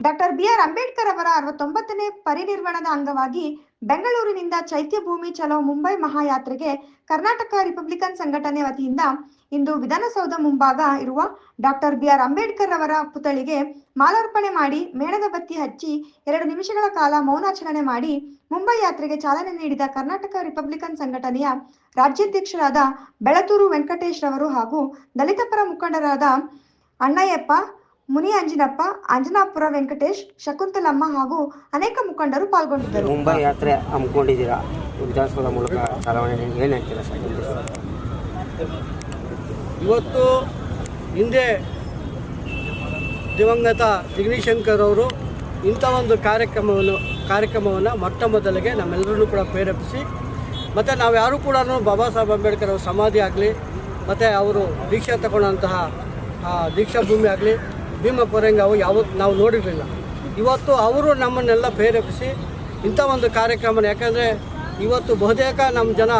Doctor B R Ambedkar ಅವರ ಅರವತ್ತೊಂಬತ್ತನೇ ಪರಿನಿರ್ವಣದ ಅಂಗವಾಗಿ ಬೆಂಗಳೂರಿನಿಂದ ಚೈತ್ಯ ಭೂಮಿ ಚಲೋ ಮುಂಬೈ ಮಹಾಯಾತ್ರೆಗೆ ಕರ್ನಾಟಕ ರಿಪಬ್ಲಿಕನ್ ಸಂಘಟನೆ ವತಿಯಿಂದ ಇಂದು ವಿಧಾನಸೌಧ ಮುಂಭಾಗ ಇರುವ ಡಾಕ್ಟರ್ ಬಿಆರ್ ಅಂಬೇಡ್ಕರ್ ಅವರ ಪುತ್ಥಳಿಗೆ ಮಾಲಾರ್ಪಣೆ ಮಾಡಿ ಮೇಣದ ಬತ್ತಿ ಹಚ್ಚಿ ಎರಡು ನಿಮಿಷಗಳ ಕಾಲ ಮೌನಾಚರಣೆ ಮಾಡಿ ಮುಂಬೈ ಯಾತ್ರೆಗೆ ಚಾಲನೆ ನೀಡಿದ ಕರ್ನಾಟಕ ರಿಪಬ್ಲಿಕನ್ ಸಂಘಟನೆಯ ರಾಜ್ಯಾಧ್ಯಕ್ಷರಾದ ಬೆಳತೂರು ವೆಂಕಟೇಶ್ ರವರು ಹಾಗೂ ದಲಿತ ಪರ ಮುಖಂಡರಾದ ಅಣ್ಣಯ್ಯಪ್ಪ ಮುನಿ ಅಂಜಿನಪ್ಪ ಅಂಜನಾಪುರ ವೆಂಕಟೇಶ್ ಶಕುಂತಲಮ್ಮ ಹಾಗೂ ಅನೇಕ ಮುಖಂಡರು ಪಾಲ್ಗೊಂಡಿದ್ದರು. ಮುಂಬೈ ಯಾತ್ರೆ ಹಮ್ಮಿಕೊಂಡಿದ್ದೀರಾ? ವಿಧಾನಸೌಧ ಮೂಲಕ ಚಲಾವಣೆ ಏನು ಹೇಳ್ತೀರಾ ಸರ್ ಇವತ್ತು ಹಿಂದೆ ದಿವಂಗತ ಜಗದೀಶಂಕರ್ ಅವರು ಇಂಥ ಒಂದು ಕಾರ್ಯಕ್ರಮವನ್ನು ಕಾರ್ಯಕ್ರಮವನ್ನು ಮೊಟ್ಟ ಮೊದಲಿಗೆ ನಮ್ಮೆಲ್ಲರನ್ನೂ ಕೂಡ ಪ್ರೇರೇಪಿಸಿ ಮತ್ತು ನಾವು ಯಾರೂ ಕೂಡ ಬಾಬಾ ಸಾಹೇಬ್ ಅಂಬೇಡ್ಕರ್ ಅವ್ರ ಸಮಾಧಿ ಆಗಲಿ ಮತ್ತು ಅವರು ದೀಕ್ಷೆ ತಗೊಂಡಂತಹ ಆ, ದೀಕ್ಷಾ ಭೂಮಿ ಆಗಲಿ ಭೀಮ ಕೊರೆಂಗಾವು ಯಾವತ್ತು ನಾವು ನೋಡಿರಲಿಲ್ಲ. ಇವತ್ತು ಅವರು ನಮ್ಮನ್ನೆಲ್ಲ ಪ್ರೇರೇಪಿಸಿ ಇಂಥ ಒಂದು ಕಾರ್ಯಕ್ರಮ ಯಾಕಂದರೆ ಇವತ್ತು ಬಹುತೇಕ ನಮ್ಮ ಜನ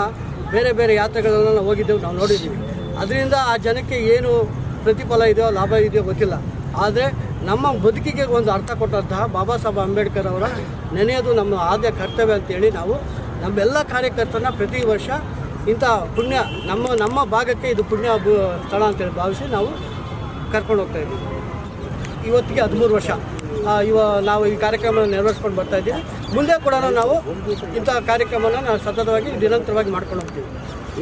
ಬೇರೆ ಬೇರೆ ಯಾತ್ರೆಗಳನ್ನ ಹೋಗಿದ್ದೆವು, ನಾವು ನೋಡಿದ್ದೀವಿ. ಅದರಿಂದ ಆ ಜನಕ್ಕೆ ಏನು ಪ್ರತಿಫಲ ಇದೆಯೋ, ಲಾಭ ಇದೆಯೋ ಗೊತ್ತಿಲ್ಲ. ಆದರೆ ನಮ್ಮ ಬದುಕಿಗೆ ಒಂದು ಅರ್ಥ ಕೊಟ್ಟಂತಹ ಬಾಬಾ ಸಾಹೇಬ್ ಅಂಬೇಡ್ಕರ್ ಅವರ ನೆನೆಯೋದು ನಮ್ಮ ಆದ್ಯ ಕರ್ತವ್ಯ ಅಂತೇಳಿ ನಾವು ನಮ್ಮೆಲ್ಲ ಕಾರ್ಯಕರ್ತರನ್ನ ಪ್ರತಿ ವರ್ಷ ಇಂಥ ಪುಣ್ಯ, ನಮ್ಮ ನಮ್ಮ ಭಾಗಕ್ಕೆ ಇದು ಪುಣ್ಯ ಸ್ಥಳ ಅಂತೇಳಿ ಭಾವಿಸಿ ನಾವು ಕರ್ಕೊಂಡು ಹೋಗ್ತಾ ಇದ್ದೀವಿ. ಇವತ್ತಿಗೆ ಹದಿಮೂರು ವರ್ಷ ಇವ ನಾವು ಈ ಕಾರ್ಯಕ್ರಮ ನೆರವೇರಿಸ್ಕೊಂಡು ಬರ್ತಾ ಇದ್ದೀವಿ. ಮುಂದೆ ಕೂಡ ನಾವು ಇಂಥ ಕಾರ್ಯಕ್ರಮನ ನಾವು ಸತತವಾಗಿ ನಿರಂತರವಾಗಿ ಮಾಡ್ಕೊಂಡು ಹೋಗ್ತೀವಿ.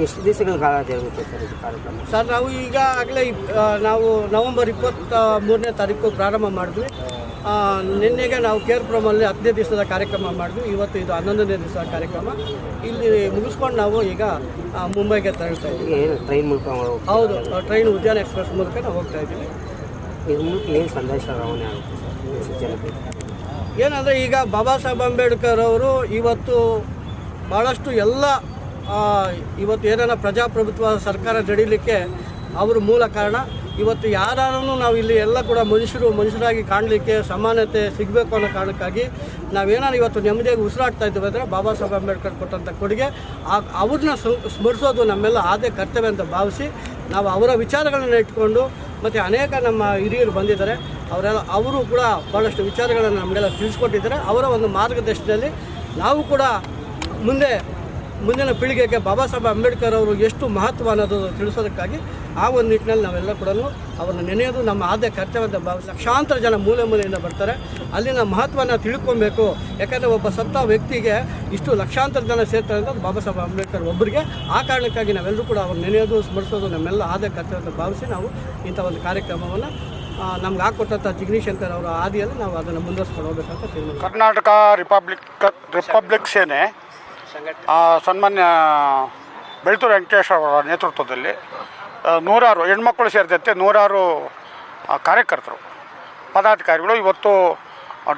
ಎಷ್ಟು ದಿವಸಗಳ ಕಾಲ ಜರುಗುತ್ತೆ ಸರ್ ಇದು ಕಾರ್ಯಕ್ರಮ? ಸರ್ ನಾವು ಈಗ ಆಗಲೇ ನಾವು ನವಂಬರ್ ಇಪ್ಪತ್ತ ಮೂರನೇ ತಾರೀಕು ಪ್ರಾರಂಭ ಮಾಡಿದ್ವಿ. ನಿನ್ನೆಗೆ ನಾವು ಕೇರ್ ಪ್ರಮಲ್ಲಿ ಹದಿನೈದು ದಿವಸದ ಕಾರ್ಯಕ್ರಮ ಮಾಡಿದ್ವಿ. ಇವತ್ತು ಇದು ಹನ್ನೊಂದನೇ ದಿವಸದ ಕಾರ್ಯಕ್ರಮ. ಇಲ್ಲಿ ಮುಗಿಸ್ಕೊಂಡು ನಾವು ಈಗ ಮುಂಬೈಗೆ ತೆರಳ್ತಾ ಇದ್ದೀವಿ. ಟ್ರೈನ್ ಮೂಲಕ? ಹೌದು ಟ್ರೈನ್ ಉದ್ಯಾನ ಎಕ್ಸ್ಪ್ರೆಸ್ ಮೂಲಕ ನಾವು ಹೋಗ್ತಾ ಇದ್ದೀವಿ. ಏನು ಸಂದೇಶ ರವಾನೆ ಏನಂದರೆ ಈಗ ಬಾಬಾ ಸಾಹೇಬ್ ಅಂಬೇಡ್ಕರ್ ಅವರು ಇವತ್ತು ಭಾಳಷ್ಟು ಎಲ್ಲ ಇವತ್ತು ಏನಾರ ಪ್ರಜಾಪ್ರಭುತ್ವ ಸರ್ಕಾರ ನಡೀಲಿಕ್ಕೆ ಅವರು ಮೂಲ ಕಾರಣ. ಇವತ್ತು ಯಾರನ್ನು ನಾವು ಇಲ್ಲಿ ಎಲ್ಲ ಕೂಡ ಮನುಷ್ಯರು, ಮನುಷ್ಯರಾಗಿ ಕಾಣಲಿಕ್ಕೆ ಸಮಾನತೆ ಸಿಗಬೇಕು ಅನ್ನೋ ಕಾರಣಕ್ಕಾಗಿ ನಾವೇನಾರು ಇವತ್ತು ನೆಮ್ಮದಿಯಾಗಿ ಉಸಿರಾಡ್ತಾ ಇದ್ದೀವಿ ಅಂದರೆ ಬಾಬಾ ಸಾಹೇಬ್ ಅಂಬೇಡ್ಕರ್ ಕೊಟ್ಟಂಥ ಕೊಡುಗೆ. ಆ, ಅವ್ರನ್ನ ಸ್ಮ- ಸ್ಮರಿಸೋದು ನಮ್ಮೆಲ್ಲ ಆದೇ ಕರ್ತವ್ಯ ಅಂತ ಭಾವಿಸಿ ನಾವು ಅವರ ವಿಚಾರಗಳನ್ನ ಇಟ್ಕೊಂಡು ಮತ್ತು ಅನೇಕ ನಮ್ಮ ಹಿರಿಯರು ಬಂದಿದ್ದಾರೆ. ಅವರೆಲ್ಲ, ಅವರು ಕೂಡ ಭಾಳಷ್ಟು ವಿಚಾರಗಳನ್ನು ನಮಗೆಲ್ಲ ತಿಳಿಸ್ಕೊಟ್ಟಿದ್ದಾರೆ. ಅವರ ಒಂದು ಮಾರ್ಗದರ್ಶನದಲ್ಲಿ ನಾವು ಕೂಡ ಮುಂದೆ ಮುಂದಿನ ಪೀಳಿಗೆಗೆ ಬಾಬಾ ಸಾಹೇಬ್ ಅಂಬೇಡ್ಕರ್ ಅವರು ಎಷ್ಟು ಮಹತ್ವ ಅನ್ನೋದು ತಿಳಿಸೋದಕ್ಕಾಗಿ ಆ ಒಂದು ನಿಟ್ಟಿನಲ್ಲಿ ನಾವೆಲ್ಲ ಕೂಡ ಅವರನ್ನು ನೆನೆಯೋದು ನಮ್ಮ ಆದ್ಯ ಕರ್ತವ್ಯ ಭಾವ. ಲಕ್ಷಾಂತರ ಜನ ಮೂಲೆ ಮೂಲೆಯಿಂದ ಬರ್ತಾರೆ. ಅಲ್ಲಿನ ಮಹತ್ವನ ತಿಳ್ಕೊಬೇಕು. ಯಾಕಂದರೆ ಒಬ್ಬ ಸತ್ತ ವ್ಯಕ್ತಿಗೆ ಇಷ್ಟು ಲಕ್ಷಾಂತರ ಜನ ಸೇರ್ತಾರೆ ಅಂತ ಬಾಬಾ ಸಾಹೇಬ್ ಅಂಬೇಡ್ಕರ್ ಒಬ್ಬರಿಗೆ ಆ ಕಾರಣಕ್ಕಾಗಿ ನಾವೆಲ್ಲರೂ ಕೂಡ ಅವ್ರು ನೆನೆಯೋದು, ಸ್ಮರಿಸೋದು ನಮ್ಮೆಲ್ಲ ಆದ್ಯ ಕರ್ತವ್ಯ ಅಂತ ಭಾವಿಸಿ ನಾವು ಇಂಥ ಒಂದು ಕಾರ್ಯಕ್ರಮವನ್ನು ನಮ್ಗೆ ಹಾಕೊಟ್ಟಂಥ ಶಂಕರ್ ಅವರ ಆದಿಯಲ್ಲಿ ನಾವು ಅದನ್ನು ಮುಂದುವರ್ಸ್ಕೊಂಡು ಹೋಗ್ಬೇಕಂತ ತೀರ್ಮಾನ ಕರ್ನಾಟಕ ರಿಪಬ್ಲಿಕ್ ರಿಪಬ್ಲಿಕ್ ಸೇನೆ ಸನ್ಮಾನ್ಯ ಬೆಳ್ತೂರು ವೆಂಕಟೇಶ್ವರ ಅವರ ನೇತೃತ್ವದಲ್ಲಿ ನೂರಾರು ಹೆಣ್ಮಕ್ಳು ಸೇರಿದಂತೆ ನೂರಾರು ಕಾರ್ಯಕರ್ತರು, ಪದಾಧಿಕಾರಿಗಳು, ಇವತ್ತು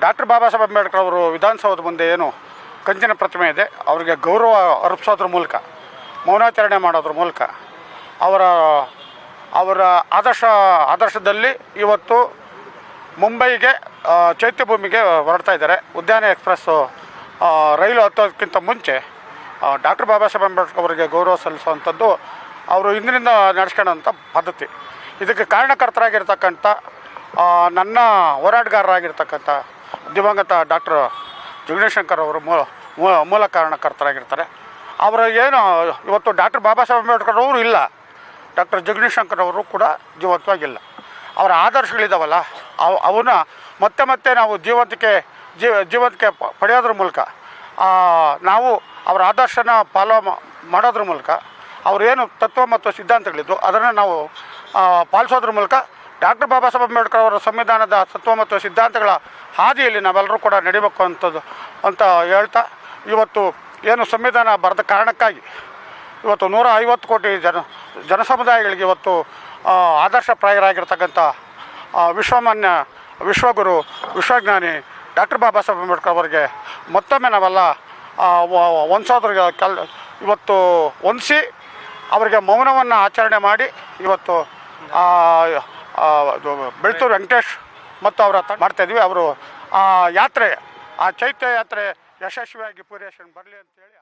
ಡಾಕ್ಟರ್ ಬಾಬಾ ಸಾಹೇಬ್ ಅಂಬೇಡ್ಕರ್ ಅವರು ವಿಧಾನಸೌಧದ ಮುಂದೆ ಏನು ಕಂಚಿನ ಪ್ರತಿಮೆ ಇದೆ, ಅವರಿಗೆ ಗೌರವ ಅರ್ಪಿಸೋದ್ರ ಮೂಲಕ, ಮೌನಾಚರಣೆ ಮಾಡೋದ್ರ ಮೂಲಕ, ಅವರ ಅವರ ಆದರ್ಶ, ಆದರ್ಶದಲ್ಲಿ ಇವತ್ತು ಮುಂಬೈಗೆ ಚೈತ್ಯಭೂಮಿಗೆ ಹೊರಡ್ತಾ ಇದ್ದಾರೆ. ಉದ್ಯಾನ ಎಕ್ಸ್ಪ್ರೆಸ್ಸು ರೈಲು ಹತ್ತೋದಕ್ಕಿಂತ ಮುಂಚೆ ಡಾಕ್ಟರ್ ಬಾಬಾ ಸಾಹೇಬ್ ಅಂಬೇಡ್ಕರ್ ಅವರಿಗೆ ಗೌರವ ಸಲ್ಲಿಸುವಂಥದ್ದು ಅವರು ಇಂದಿನಿಂದ ನಡೆಸ್ಕೊಳ್ಳೋಂಥ ಪದ್ಧತಿ. ಇದಕ್ಕೆ ಕಾರಣಕರ್ತರಾಗಿರ್ತಕ್ಕಂಥ ನನ್ನ ಹೋರಾಟಗಾರರಾಗಿರ್ತಕ್ಕಂಥ ದಿವಂಗತ ಡಾಕ್ಟರ್ ಜುಗ್ನೇಶಂಕರ್ ಅವರು ಮೂಲ ಮೂಲ- ಮೂಲ ಕಾರಣಕರ್ತರಾಗಿರ್ತಾರೆ. ಅವರ ಏನು, ಇವತ್ತು ಡಾಕ್ಟರ್ ಬಾಬಾ ಸಾಹೇಬ್ ಅಂಬೇಡ್ಕರ್ ಅವರು ಇಲ್ಲ. ಡಾಕ್ಟರ್ ಜಗದೀಶಂಕರ್ ಅವರು ಕೂಡ ಜೀವಂತವಾಗಿಲ್ಲ. ಅವರ ಆದರ್ಶಗಳಿದ್ದಾವಲ್ಲ ಅವು, ಅವನ್ನ ಮತ್ತೆ ಮತ್ತೆ ನಾವು ಜೀವಂತಿಕೆ ಜೀವ ಜೀವನಕ್ಕೆ ಪಡೆಯೋದ್ರ ಮೂಲಕ ನಾವು ಅವರ ಆದರ್ಶನ ಫಾಲೋ ಮಾಡೋದ್ರ ಮೂಲಕ ಅವರೇನು ತತ್ವ ಮತ್ತು ಸಿದ್ಧಾಂತಗಳಿದ್ದು ಅದನ್ನು ನಾವು ಪಾಲಿಸೋದ್ರ ಮೂಲಕ ಡಾಕ್ಟರ್ ಬಾಬಾ ಸಾಹೇಬ್ ಅಂಬೇಡ್ಕರ್ ಅವರ ಸಂವಿಧಾನದ ತತ್ವ ಮತ್ತು ಸಿದ್ಧಾಂತಗಳ ಹಾದಿಯಲ್ಲಿ ನಾವೆಲ್ಲರೂ ಕೂಡ ನಡಿಬೇಕು ಅಂಥದ್ದು ಅಂತ ಹೇಳ್ತಾ, ಇವತ್ತು ಏನು ಸಂವಿಧಾನ ಬರೆದ ಕಾರಣಕ್ಕಾಗಿ ಇವತ್ತು ನೂರ ಐವತ್ತು ಕೋಟಿ ಜನ, ಜನಸಮುದಾಯಗಳಿಗೆ ಇವತ್ತು ಆದರ್ಶಪ್ರಾಯರಾಗಿರ್ತಕ್ಕಂಥ ವಿಶ್ವಮಾನ್ಯ ವಿಶ್ವಗುರು, ವಿಶ್ವಜ್ಞಾನಿ ಡಾಕ್ಟರ್ ಬಾಬಾ ಸಾಹೇಬ್ ಅಂಬೇಡ್ಕರ್ ಅವರಿಗೆ ಮತ್ತೊಮ್ಮೆ ನಾವೆಲ್ಲ ಒಂದ್ಸೋದ್ರಿಗೆ ಕೆಲ್, ಇವತ್ತು ಹೊಂದಿಸಿ ಅವರಿಗೆ ಮೌನವನ್ನು ಆಚರಣೆ ಮಾಡಿ ಇವತ್ತು ಬೆಳ್ತೂರು ವೆಂಕಟೇಶ್ ಮತ್ತು ಅವರ ಮಾಡ್ತಾಯಿದ್ವಿ ಅವರು, ಆ, ಯಾತ್ರೆ, ಆ ಚೈತ್ಯ ಯಾತ್ರೆ ಯಶಸ್ವಿಯಾಗಿ ಪೂರೈಸ್ಕೊಂಡು ಬರಲಿ ಅಂತೇಳಿ